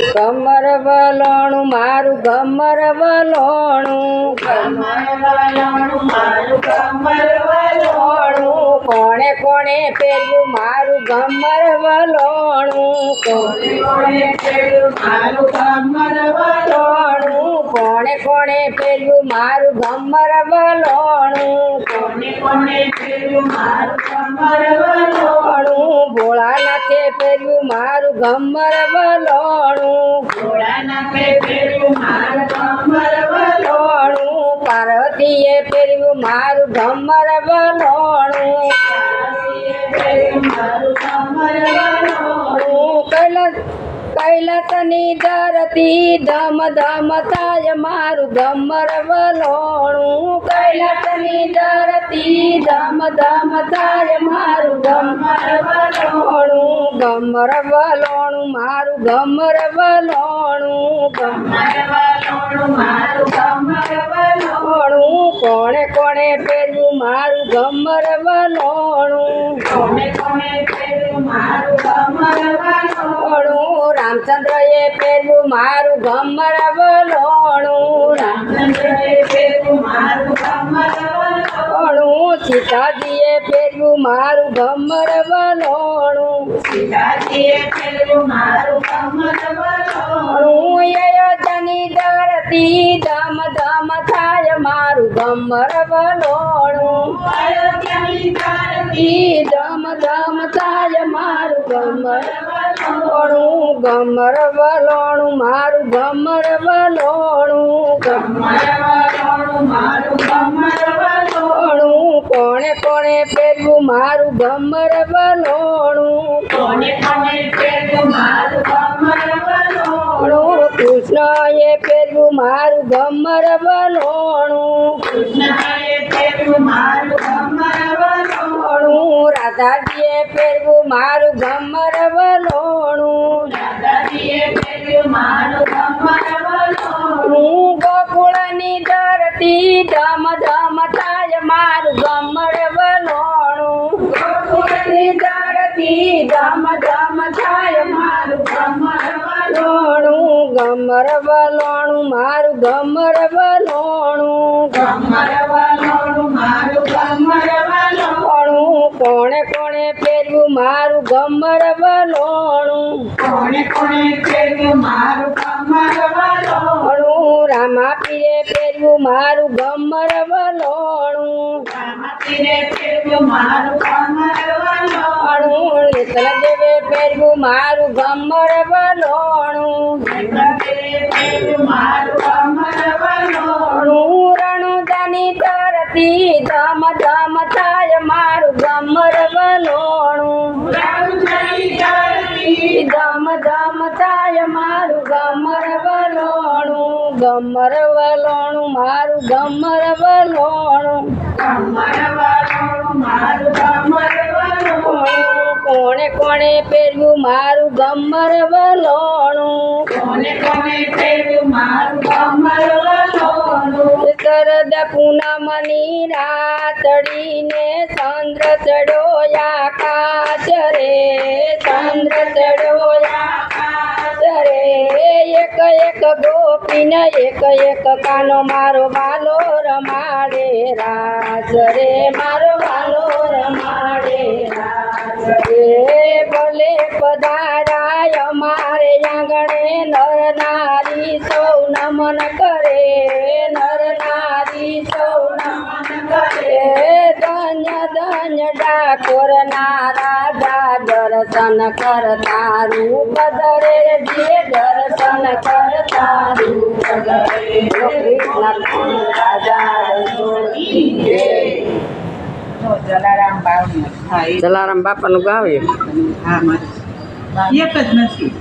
ગમર વલોણું મારું ગમર વલોણું. વલોણું કોણે કોણે પેલું મારું ગમર વલોણું? કોણે વલોણું? કોણે કોણે પેલું મારું ગમર વલોણું? પહેર્યું મારું ગમર વલોણું. વલોણું. પાર્વતીએ પહેર્યું મારું ગમર વલોણું. વલોણું. કૈલાસ કૈલાસની ધરતી ધમ ધમ થાય મારું ગમર વલોણું. કૈલાસની ધરતી ધમ ધમ થાય મારું ગમરવલોણું વલોણું, ગમર વલોણું, મારું ગમર વલોણું. વલોણું? કોણે કોણે પહેર્યું મારું ગમર મારું વલોણું. રામચંદ્રએ પહેર્યું મારું ગમર વલોણું. સીતાજીએ ફેર્યું મારું ગમર વલોણું. અયોધ્યાની ધરતી ધમ ધમ થાય મારું ગમર વલોણું. ઈ ધમ ધમ થાય મારું ગમર વલોણું. ગમર વલોણું મારું ગમર વલોણું. વલોણું. કોણે કોણે પહેર્યું મારું વલોણું વલોણું કૃષ્ણએ પહેર્યું મારું ગમર વલોણું વલોણું રાધાજીએ પહેર્યું મારું ભમર બનોણું હું ગોકુળની ધરતી ધમ ધમ થાય મારું ગમર વલોણું ગમર વલોણું મારું ગમર વલોણું કોણે કોણે પહેર્યું મારું ગમર વલોણું કોણે કોણે કર્યું મારું કમર વાલો વલોણું રામા પીરે પહેર્યું મારું ગમર વલોણું રામતીરે કર્યું મારું કમર વાલો વલોણું નેતલ દેવે પહેર્યું મારું ગમર વલોણું. રણુદાની ધરતી, ધમ ધમ થાય મારું ગમર વલોણું. ધમ ધમ થાય મારું ગમર વલોણું. ગમર વલોણું, મારું ગમર વલોણું. કોણે કોને પહેર્યું મારું ગમર વલોણું? કોને કોને પહેર્યું મારું ગમર વલોણું? શરદ પૂનમની રાતડીને ચંદ્ર ચડ્યો આકાશ રે ચંદ્ર ચડ્યો આકાશ રે. એક એક ગોપીને એક એક કાનો મારો વાલો રમાડે રાસ રે મારો વાલો રમાડે. રે ભલે પધારાય અમારે આંગણે નર નારી, સૌ નમન કરે, નર નારી, સૌ નમન કરે. ધન્ય ધન્ય ડાકોર ના રાજા દર્શન કરતા રૂપ ધરે, જે દર્શન કરતા રૂપ ધરે. કૃષ્ણ રાજા જલારામ એ જલારામ બાપાનું મારે. એક જ નથી.